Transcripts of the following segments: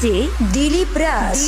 DJ Dilip Raj.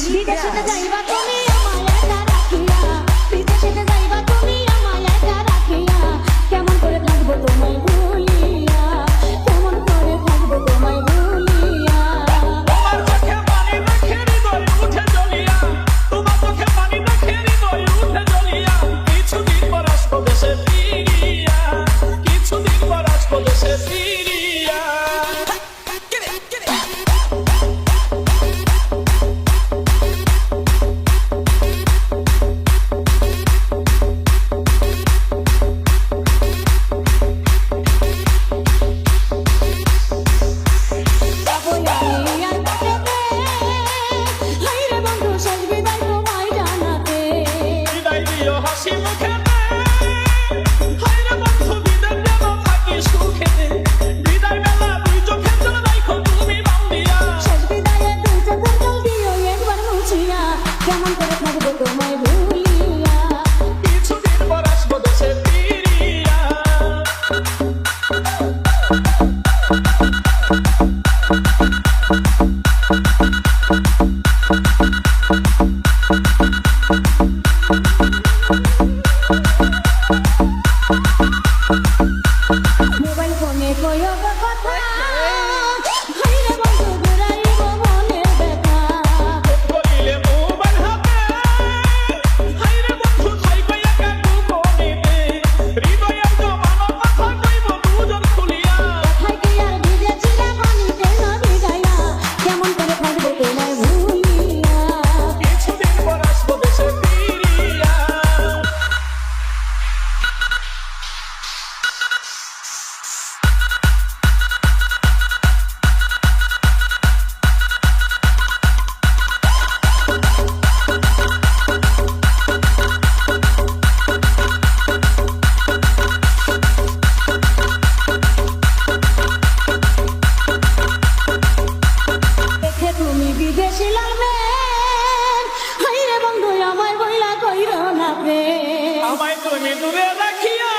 আমায় তুমি দূরে রাখিয়া।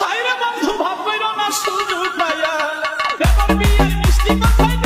হাইরে বন্ধু ভাব না সুযোগ পাইয়া। এমন বিয়ের মিষ্টি কথায়